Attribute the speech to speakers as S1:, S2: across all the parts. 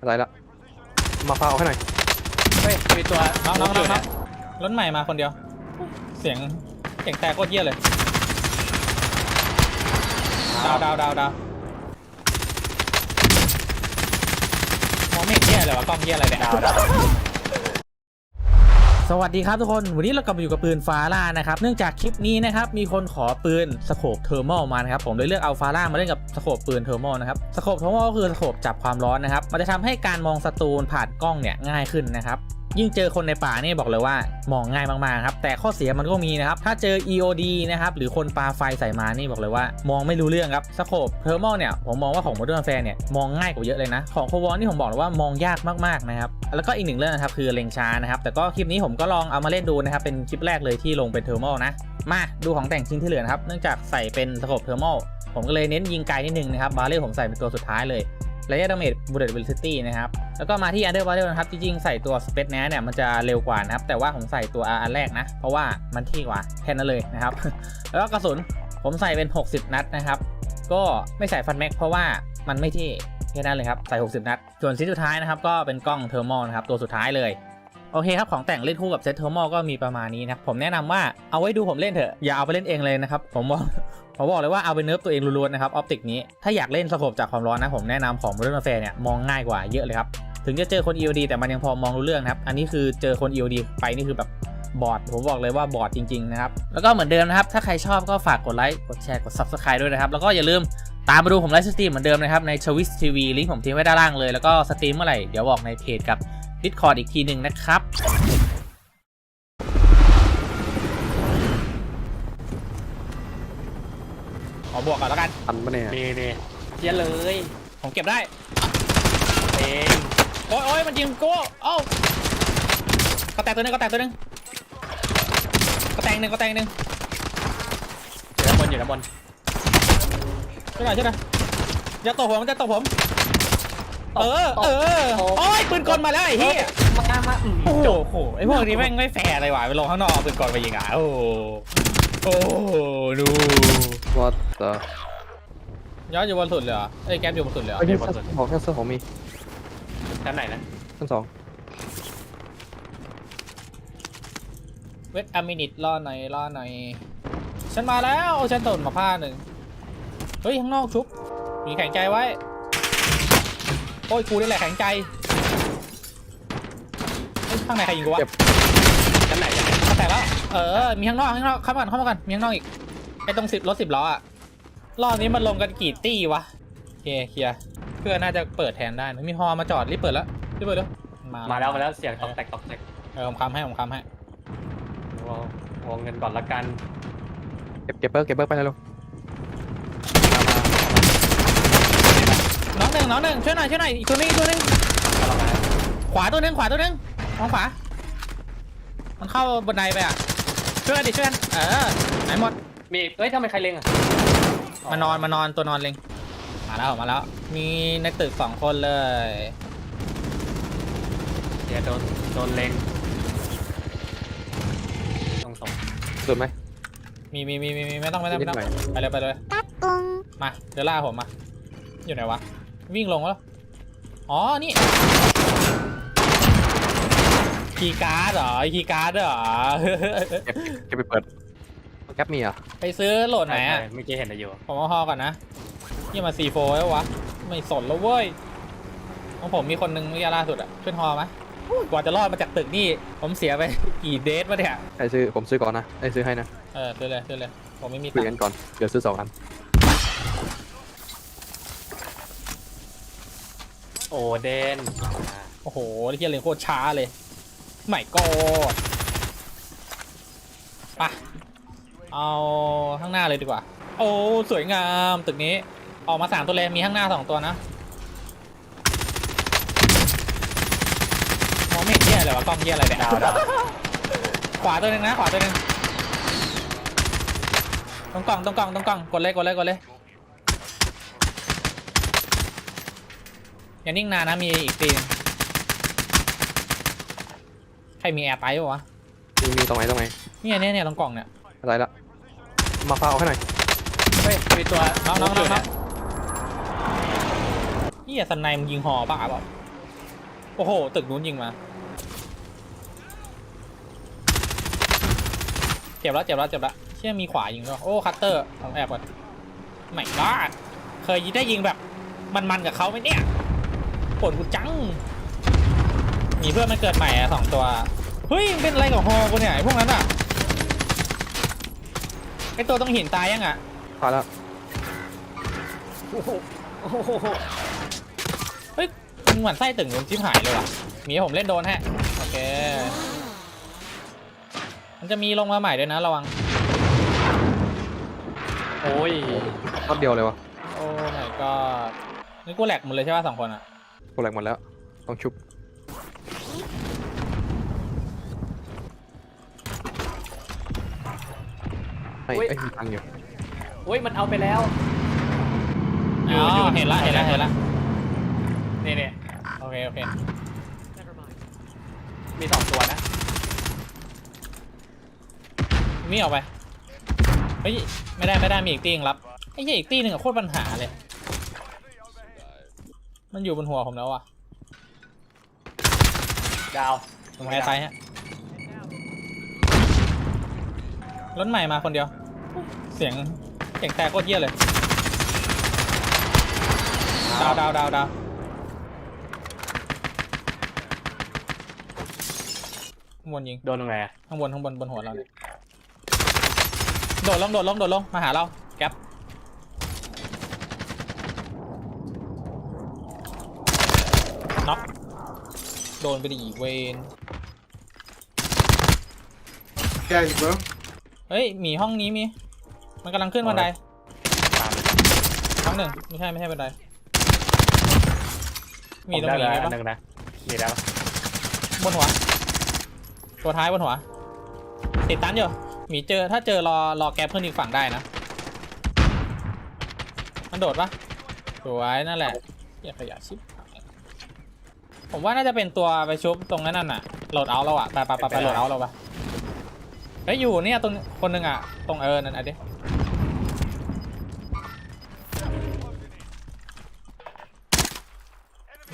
S1: อะไรละมาฟ้าเอาให้หน่อย
S2: เฮ้ยมีตัว
S3: น้องน้องน้อง
S2: ยู่
S3: น้อ
S2: เย
S3: งรถใหม่มาคนเดียว เสียงเสียงแตกโคตรเยี่ยเลย ดาวดาวดาวดาวมองไม่เห็นเยี่ยเลยวะกล้องเยี่ยอะไรเนี่ย
S2: ดาวดาว
S3: สวัสดีครับทุกคนวันนี้เรากลับมาอยู่กับปืนฟาร่านะครับเนื่องจากคลิปนี้นะครับมีคนขอปืนสโคปเทอร์มอลมานะครับผมเลยเลือกเอาฟาร่ามาเล่นกับสโคปปืนเทอร์มอลนะครับสโคปเทอร์มอลก็คือสโคปจับความร้อนนะครับมันจะทำให้การมองศัตรูผ่านกล้องเนี่ยง่ายขึ้นนะครับ ยิ่งเจอคนในป่าเนี่ยบอกเลยว่ามองง่ายมากๆครับแต่ข้อเสียมันก็มีนะครับถ้าเจอ EOD นะครับหรือคนปาไฟใส่มานี่บอกเลยว่ามองไม่รู้เรื่องครับสโคปเทอร์มอลเนี่ยผมมองว่าของ Modern Warfare เนี่ยมองง่ายกว่าเยอะเลยนะ ของโควอนนี่ผมบอกเลยว่ามองยากมากๆนะครับแล้วก็อีกหนึ่งเรื่องนะครับคือเล็งช้านะครับแต่ก็คลิปนี้ผมก็ลองเอามาเล่นดูนะครับเป็นคลิปแรกเลยที่ลงเป็นเทอร์มอลนะมาดูของแต่งชิ้นที่เหลือนะครับเนื่องจากใส่เป็นสโคปเทอร์มอลผมก็เลยเน้นยิงไกลนิดนึงนะครับบาเรลผมใส่เป็นตัวสุดท้ายเลย ระยะดาเมจบูเลตเวลิตี้นะครับ แล้วก็มาที่ Under Barrel นะครับ จริงๆ ใส่ตัว Space นี้เนี่ยมันจะเร็วกว่านะครับ แต่ว่าผมใส่ตัวอันแรกนะ เพราะว่ามันที่กว่าแค่นั้นเลยนะครับ แล้วก็กระสุนผมใส่เป็น 60 นัดนะครับ ก็ไม่ใส่ฟันแม็กเพราะว่ามันไม่ที่แค่นั้นเลยครับ ใส่ 60 นัด ส่วนชิ้นสุดท้ายนะครับ ก็เป็นกล้องเทอร์โมนะครับ ตัวสุดท้ายเลย โอเคครับของแต่งเล่นคู่กับเซตเทอร์มอลก็มีประมาณนี้นะครับผมแนะนำว่าเอาไว้ดูผมเล่นเถอะอย่าเอาไปเล่นเองเลยนะครับผมบอกผมบอกเลยว่าเอาไปเนิร์ฟตัวเองล้วนๆนะครับออปติกนี้ถ้าอยากเล่นสโคปจากความร้อนนะผมแนะนำของ Modern Warfare เนี่ยมองง่ายกว่าเยอะเลยครับถึงจะเจอคน EOD แต่มันยังพอมองรู้เรื่องครับอันนี้คือเจอคน EOD ไปนี่คือแบบบอดผมบอกเลยว่าบอดจริงๆนะครับแล้วก็เหมือนเดิมนะครับถ้าใครชอบก็ฝากกดไลค์กดแชร์กด Subscribe ด้วยนะครับแล้วก็อย่าลืมตามมาดูผมไลฟ์สตรีมเหมือนเดิมนะครับในชวิสทีวีลิงก์ผมทิ้งไว้ด้านล่างเลยแล้วก็สตรีมเมื่อไหร่เดี๋ยวบอกในเพจกับ Discord อีกทีหนึ่งนะครับขอบวกก่อนแล้วกัน
S1: ทันปะเนี่ย
S2: นี่นี่เยี่ยเลย
S3: ผมเก็บได้
S2: เอง
S3: โอ้ยโอ้ยมันยิงกูเอ้าก็แตกตัวหนึงก็แตกตัวหนึงก็แตกหนึ่งก็แตกหนึ่ง
S2: อยู่ด้านบนอยู่ด้านบน
S3: ช่วยหน่อยช่วยหน่อยอย่าตกผมมันจะตกผม เออเออโอ้ยปืนกลมาแล้วไอ้เหี้ย
S2: มามาอืม
S3: โอ้โหไอ้พวกนี้แม่งไม่แฟร์เลยว่ะไปลงข้างนอกเอาปืนกลไปยิงอะโอ้โหโอ้โหดู
S1: วอตเตอร์
S3: ยอดอยู่บนสุดเลยเหรอเอ้ยแก๊ปอยู่บนสุดเลยเหรอ
S1: ไอ้ยเสื้อของเสื้อของมี
S2: ด้านไหนนะ
S1: ชั้นสอง
S3: เวทอะมินิตรอหน่อยรอหน่อยฉันมาแล้วฉันตนมาผ้าหนึ่งเฮ้ยข้างนอกชุบมีแข็งใจไว้ โอ้ยกูนี่แหละแข็งใจเฮ้ยข้างในใครยิงกูวะ
S2: ด้านไหนด้านไหน
S3: เข้าแต่แล้วเออ มีข้างนอกข้างนอกเข้ามาก่อนเข้ามาก่อนมีข้างนอกอีกไอ้ตรงสิบรถสิบล้ออะรอบนี้มันลงกันกี่ตี้วะโอเคเคลียร์เพื่อนน่าจะเปิดแทนได้นะมีฮอมาจอดรีบเปิดแล้วรีบเปิดแล้ว
S2: มาแล้วมาแล้วเสียงตอกแตกตอกแตก
S3: เออผมค้ำให้ผมค้ำให้
S2: วางวางเงินก่อนละกัน
S1: เก็บเก็บเบิร์กเก็บเบิร์กไปแล้ว
S3: น้องหนึ่งน้องหนึ่งช่วยหน่อยช่วยหน่อยอีกตัวนึงอีกตัวนึง
S2: มามามา
S3: ขวาตัวหนึงขวาตัวหนึงมองขวา มันเข้าบนไดไปอะช่วยกันดิช่วยกันเออไหนหมด
S2: มีอีกเอ้ยทำไมใครเล็งอะ
S3: มานอนมานอนตัวนอนเล็งมาแล้วมาแล้ว มีในตึกสองคนเลย
S2: เดี๋ยวโดนโดนเล็งต้องส่ง
S1: สุดไหม
S3: มีมีมีมีมีไม่ต้องไม่ต้อง
S1: นิ
S3: ไม่
S1: ด
S3: ต้อง
S1: หน่อย
S3: ไปเลยไปเลยมาเดี๋ยวล่าผมมาอยู่ไหนวะ วิ่งลงแล้ว อ๋อ นี่คีย์การ์ดเหรอคีย์การ์ดเหรอ
S1: เก็บไปเปิดแก๊ปมีเหรอะ
S3: ไปซื้อโหลดไหนอะ
S2: ใช่เมื่อกี้เห็นอะไรอยู่
S3: ผมเอาฮอก่อนนะยี่มาซีโฟแล้ววะ ไม่สนแล้วเว้ยของผมมีคนนึงเมื่อกี้ล่าสุดอะขึ้นฮอไหมกว่าจะรอดมาจากตึกนี่ ผมเสียไป กี่เดทวะเนี่ย
S1: ใครซื้อผมซื้อก่อนนะไอ้ยซื้อให้นะ
S3: เออซื้อเลยซื้อเลย ผมไม่มี
S1: คุ
S3: ตั
S1: ย
S3: ง
S1: กัน
S3: ค์
S1: ก่อน เดี๋ยวซื้อสองอัน
S2: โอเดนอ่า
S3: โอ้โหเฮียเลยโคตรช้าเลยใหม่ก็ปะเอาข้างหน้าเลยดีกว่า โอ้สวยงามตึกนี้ ออกมาสามตัวเลยมีข้างหน้าสองตัวนะมองไม่เห็นเฮียอะไรวะกล้องเฮียอะไรเนี่ย
S2: ดาวดาว
S3: ขวาตัวหนึ่งนะขวาตัวหนึ่งตรงกล่องตรงกล่องตรงกล่องกดเลยกดเลยกดเลย อย่านิ่งนานนะมีอีกตีนงใครมีแอร์ไตปะวะ
S1: มีมีตรงไหนตรงไหน
S3: เนี่ยเนี่ยเนี่ยตรงกล่องเนี่ย
S1: อะไรละมาฟ้าเอาให้หน่อย
S2: เฮ้ยมีตัว
S3: น้องน้อง
S2: อ
S3: น้อง
S2: ยู่
S3: น้อ
S2: นะ
S3: งนี่อย่าสไนมึงยิงหอบ้าเปล่าโอ้โหตึกนู้นยิงมาเจ็บแล้วเจ็บแล้วเจ็บแล้วเชี่ยมีขวายิงด้วยโอ้คัตเตอร์เอาแอบก่อนไม่กาดเคยได้ยิงแบบมันๆกับเขาไหมเนี่ย ปวดกูจัง มีเพื่อนมันเกิดใหม่อะสองตัว เฮ้ยมันเป็นอะไรกับฮอกูเนี่ยไอ้พวกนั้นอะไอตัวต้องหินตายยังอะ
S1: พาแล้ว
S2: โอ้โหโอ้โห
S3: เฮ้ยมึงหมันไส้ตึงมึงชิบหายเลยว่ะมีให้ผมเล่นโดนฮะ โอเค มันจะมีลงมาใหม่ด้วยนะระวัง
S2: โอ้ย
S1: รอบเดียวเลยวะ
S3: โอ้ my god นี่กูแหลกหมดเลยใช่ป่ะสองคนอะ
S1: โปรแหลกหมดแล้ว ต้องชุบ ไอ้ไอ้ยมีตังค์อยู่
S2: โอ้ยมันเอาไปแล้ว
S3: อ๋อเห็นละเห็นละเห็นละ
S2: นี่นี่
S3: โอเคโอเค
S2: มีสองตัวนะ
S3: มีออกไปเฮ้ยไม่ได้ไม่ได้มีอีกตีนึงรับไอ้เหี้ยอีกตีหนึ่งอะโคตรปัญหาเลย มันอยู่บนหัวผมแล้วอะ
S2: ดาว
S3: ผมแอร์ไซด์ฮะรถใหม่มาคนเดียว เสียงเสียงแต่โคตรเยี่ยเลย ดาวดาวดาวดาวข้างบนยิง
S2: โดนตรงไหนอะ
S3: ข้างบนข้างบนบนหัวเราเนี่ยโดดลงโดดลงโดดลงมาหาเรา แก๊ป น็อกโดนไปดิเวน
S4: Guys, bro.
S3: เฮ้ยหมีห้องนี้มี มันกำลังขึ้นบันได
S2: ตาม
S3: ห้องหนึ่งไม่ใช่ไม่ใช่บันไดมี
S2: ผม
S3: ตรง
S2: ได้
S3: นี้
S2: เลย
S3: ไหม
S2: อั
S3: ปะ
S2: นหนึ่งนะมีแล้ว
S3: บนหัว ตัวท้ายบนหัว ติดตันอยู่หมีเจอถ้าเจอรอรอแก๊ปเพื่อนอีกฝั่งได้นะ มันโดดปะสวยนั่นแหละอย่าขยะชิบหาย ผมว่าน่าจะเป็นตัวไปชุบตรงนั้นน่ะโหลดเอาเราอะไปไปไปไปโหลดเอาเราปะเฮ้ยอยู่เนี่ยตรงคนหนึ่งอะตรงเออนั่นอะดิ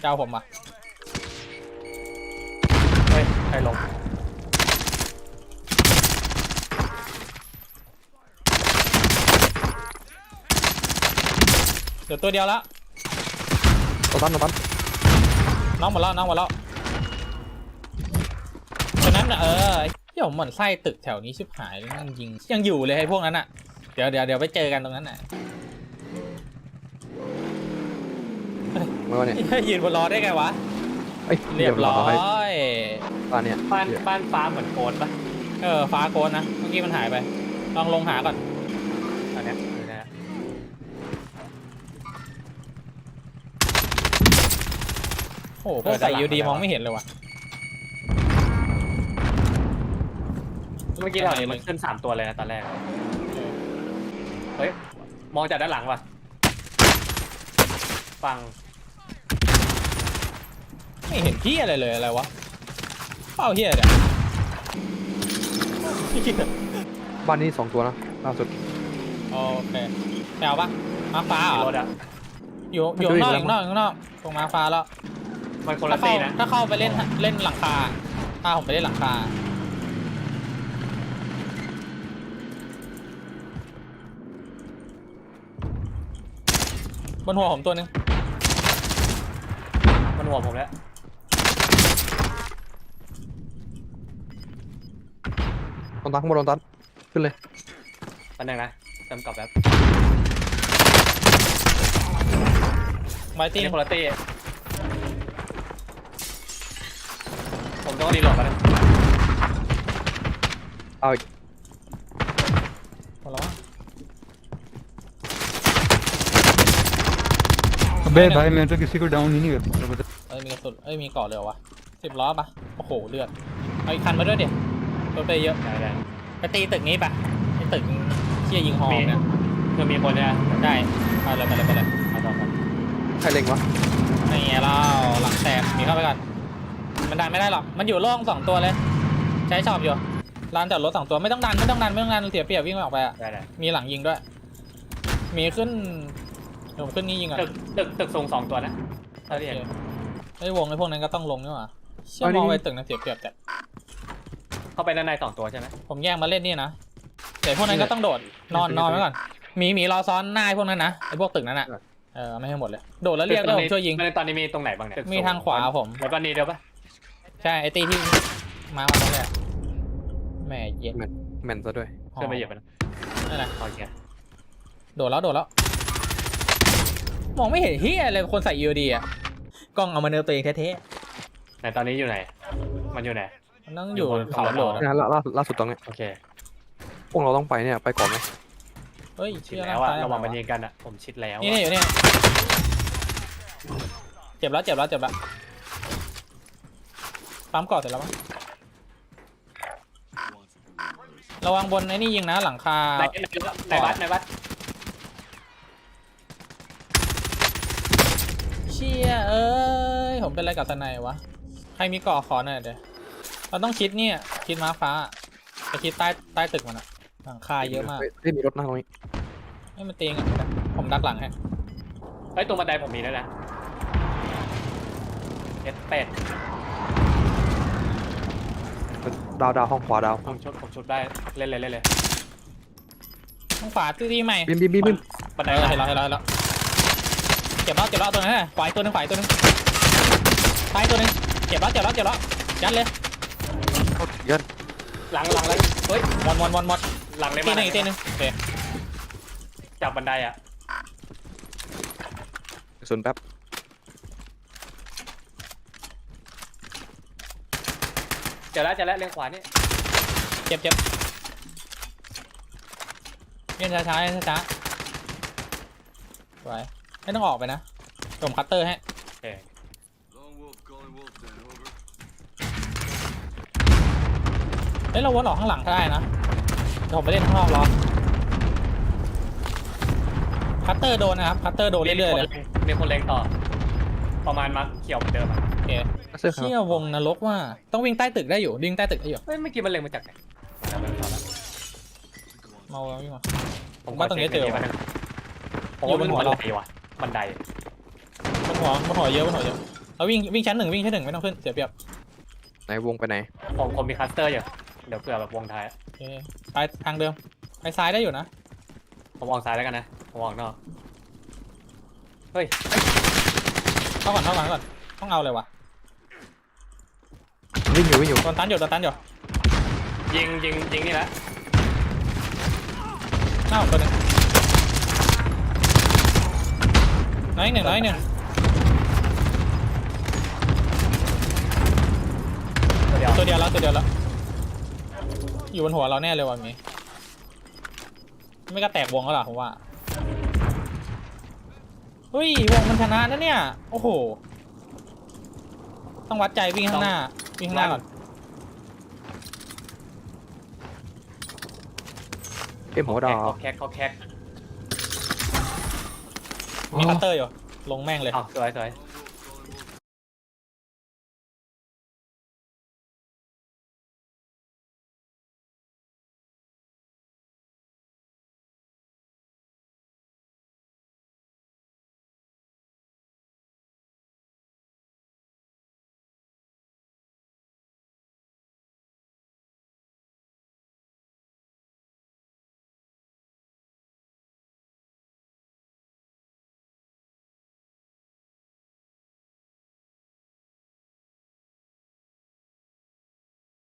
S3: เจ้าผมปะ
S2: เฮ้ยใครลง
S3: เดี๋ยวตัวเดียวแล้ว
S1: ตัวตั้นตัวตั้น
S3: น้องหมดแล้วน้องหมดแล้วตอนนั้นน่ะเออไอ้เที่ยวเหมือนไส้ตึกแถวนี้ชิบหายเลยนั่งยิงยังอยู่เลยไอ้พวกนั้นอะเดี๋ยวเดี๋ยวเดี๋ยวไปเจอกันตรงนั้นน่ะ
S1: เมื่อวานเนี่ย
S3: ยืนบนล้อได้ไงวะ
S1: เอ้ย
S3: เรียบร้อย
S1: บ้านเนี่ย
S2: บ้านบ้านฟ้าเหมือนโกนปะ
S3: เออฟ้าโกนนะเมื่อกี้มันหายไปลองลงหาก่อน
S2: ตอนเนี้ยเออนะฮะ
S3: โอ้โหพวกใส่ยูดีมองไม่เห็นเลยว่ะ
S2: เมื่อกี้เราเนี่ยมันขึ้นสามตัวเลยนะตอนแรก เฮ้ย มองจากด้านหลังป่ะ ฟัง
S3: ไม่เห็นที่อะไรเลยอะไรวะ เป้าเฮียเนี่ย
S1: บ้านนี้สองตัวนะล่าสุด
S3: โอเคแปลปะมาฟ้าเหร
S2: ขี่ร
S3: อ
S2: ถอะ
S3: อยู่อยู่ข้างนอกอยู่ข้างนอกอยู่ข้างนอกตรงมาฟ้าแล้ว
S2: มันคน
S3: ถ้า
S2: ละ
S3: เข้า
S2: ตีนะ
S3: ถ้าเข้าไปเล่นเล่นหลังคาถ้าผมไปเล่นหลังคาบนหัวผมตัวหนึง
S2: มันหัวผมแล้ว
S1: ตัวตั้นข้างบนตัวตั้นขึ้นเลย
S2: ตอนนึงนะเติมกลับแล้ว
S3: ไวติ้ง
S2: นี่คนละตี ผมต้องรีโหลดแล้วนะ
S1: เอาอีก
S3: หมดแล้ววะ
S4: अबे भाई मैं तो किसी को डाउन ही नहीं कर पा रहा बता
S3: เอ้ยมีกระสุนเอ้ยมีเกาะเลยเหรอวะสิบล้อปะโอ้โหเลือดเอาอีกคันมาด้วยเดี๋ยวรถไปเยอะ
S2: ได้ได้
S3: ไปตีตึกนี้ปะไอ้ตึกเชี่ยยิงฮอ
S2: มี
S3: เนี่ย
S2: คือมีคนเนี่ย
S3: ได้ไปเลยไปเลยไปเลย
S2: เอาต่อกัน
S1: ใครเล็งวะ
S3: นี่ไงเราหลังแตกหนีเข้าไปก่อน มันดันไม่ได้หรอก มันอยู่โล่งสองตัวเลย ใช้ชอบอยู่ลานจอดรถสองตัวไม่ต้องดันไม่ต้องดันไม่ต้องดันเสียเปรียบวิ่งออกไปอะ
S2: ได้ได้
S3: มีหลังยิงด้วย มีขึ้นเดี๋ยวผมขึ้นนี้ยิงก่อน
S2: ตึกตึกตึกสูงสองตัวนะถ้าเรียน
S3: ไอ้วงไอ้พวกนั้นก็ต้องลงนี่หว่าเชื่อมองไปตึกนะเสียเปรียบแต่
S2: เข้าไปด้านในสองตัวใช่ไหม
S3: ผมแยกมาเล่นนี่นะแต่พวกนั้นก็ต้องโดดนอนนอนไว้ก่อนหมีหมีรอซ้อนหน้าไอ้พวกนั้นนะไอ้พวกตึกนั้นอะเออไม่ให้หมดเลยโดดแล้วเรียกด้วยผมช่วยยิง
S2: ในตอนนี้มีตรงไหนบ้างเนี่ย
S3: มีทางขวาผม
S2: แล้วก็นี่เดียวปะ
S3: ใช่ไอ้ตีที่มามาตรงเนี้ยแหม่เย็น
S1: แมนซะด้วย
S2: ขึ้นไปเหยียบไปนะ
S3: นั่นแหละ
S2: โอเค
S3: โดดแล้วโดดแล้ว มองไม่เห็นเฮียเลยคนใส่ EOD อะกล้องเอามาเนิร์ฟตัวเองแท้
S2: ไหนตอนนี้อยู่ไหน มันอยู่ไหน
S3: ๆมันต้องอยู่
S2: อยู่บน
S3: เขาโดด
S2: เขา
S3: อะ
S1: นะล่าล่าล่าสุดตรงเนี้ย
S2: โอเค
S1: พวกเราต้องไปเนี่ยไปก่อนไหม
S3: เฮ้ย
S2: ชิ
S3: เชื่
S2: ด
S3: อ
S2: แล้วอะ
S3: ซ้าย
S2: ระวังมัน
S3: ขวา
S2: ยิงกันอะผมชิดแล้ว
S3: นี่
S2: อะ
S3: นี่อยู่นี่เจ็บแล้วเจ็บแล้วเจ็บแล้ว ปั๊มก่อนเสร็จแล้วมั้งระวังบนไอ้นี่ยิงนะหลังคา
S2: ในในในวัดในวัด
S3: เชี่ยเอ้ยผมเป็นอะไรกับสนายวะใครมีก่อขอหน่อยเดี๋ยวเราต้องคิดเนี่ยคิดม้าฟ้าไปคิดใต้ใต้ตึกมันอะหลังคาเยอะมาก
S1: ฮ้เฮ้ยมีรถหน้าตรงนี้
S3: ให้มันตีงอะผมดักหลังให้
S2: เฮ้ยตรงบันไดผมมีด้วยนะเอสเป็ด
S1: ดาวดาวห้องขวาดาว
S2: ผมชุดผมชุดได้เล่นเลยเล่นเลย
S3: ต้องขวาตีตีใหม่
S1: บิมบิมบิมบิม
S2: บันได
S3: เออ
S2: ไหน
S3: เห็นแล้วเห็นแล้วเห็นแล้วเจ็บแล้วเจ็บแล้วตัวนั้นน่ะขวาอีกตัวหนึงขวาอีกตัวหนึงซ้ายตัวหนึงเจ็บแล้วเจ็บแล้วเจ็บแล้วยัดเลย
S1: เข้าเยอะ
S2: หลังหลังเลยเฮ้ย
S3: หมดหมดหมดหมด
S2: หลังเลย
S3: ตี
S2: มา
S3: หนึ่งอีกตีหนึ่งโอเค
S2: จับบันไดอะ
S1: ส่วนแป๊บ
S2: จอแล้วเจอแล้วเลี้ยงขวานี่
S3: เจ็บเจ็บเล่นช้าช้าๆเล่นช้าๆสวยไม่ต้องออกไปนะผมคัตเตอร์ให้
S2: โอเค
S3: เฮ้ยเราวนออกข้างหลังก็ได้นะเดี๋ยวผมไปเล่นข้างนอกรอคัตเตอร์โดนนะครับคัตเตอร์โดนเรื่อยๆเลย
S2: มีคนเล็งต่อ ประมาณมาร์คเขียวเหมือนเดิมอะ
S3: โอ เค
S1: เสื้อขาว
S3: เชี่ยวงนรกว่าต้องวิ่งใต้ตึกได้อยู่วิ่งใต้ตึกได้อยู่
S2: เฮ้ยเมื่อกี้มันเล็งมาจากไหนจำไม่ได้แล้ว
S3: เมาวิ่งมา
S2: ผม
S3: ว่าตรงนี้เจอ
S2: ช็คดี๋ยวผม
S3: อยู่บนหัว
S2: บัน
S3: เรา
S2: ไดว่ะบันได
S3: บนหัวบนหัวเยอะบนหัวเยอะเอาวิ่งวิ่งชั้นหนึ่งวิ่งชั้นหนึ่งไม่ต้องขึ้นเสียเปรียบ
S1: ไหนวงไปไหน
S2: ผมผมมีคัสเตอร์อยู่เดี๋ยวเผื่อแบบวงท้าย
S3: โอเคไปทางเดิมไปซ้ายได้อยู่นะ
S2: ผมออกซ้ายแล้วกันนะผมออกนอกเฮ้ย
S3: เข้าก่อนเข้าก่อนเข้าก่อนต้องเอาเลยวะ
S1: วิ่งอยู่วิ่งอยู่
S3: โดนตันอยู่โดนตันอยู่
S2: ยิงยิงยิงนี่แหละ
S3: หน้าผมตัวหนึ่งน้อยหนึ่งน้อยหนึ่ง
S2: ตัวเดียว
S3: ตัวเดียวแล้วตัวเดียวแล้วอยู่บนหัวเราแน่เลยวันนี้ไม่ก็แตกวงแล้วล่ะผมว่าเฮ้ยวงมันชนะนะเนี่ย โอ้โห ต้องวัดใจวิ่งข้างหน้า วิ่งข้างหน้าก่อน
S1: เอ็มหัวดาว
S2: เขาแคกเขาแคก
S3: มีคัตเตอร์อยู่ ลงแม่งเลย
S2: อ้าวสวยสวย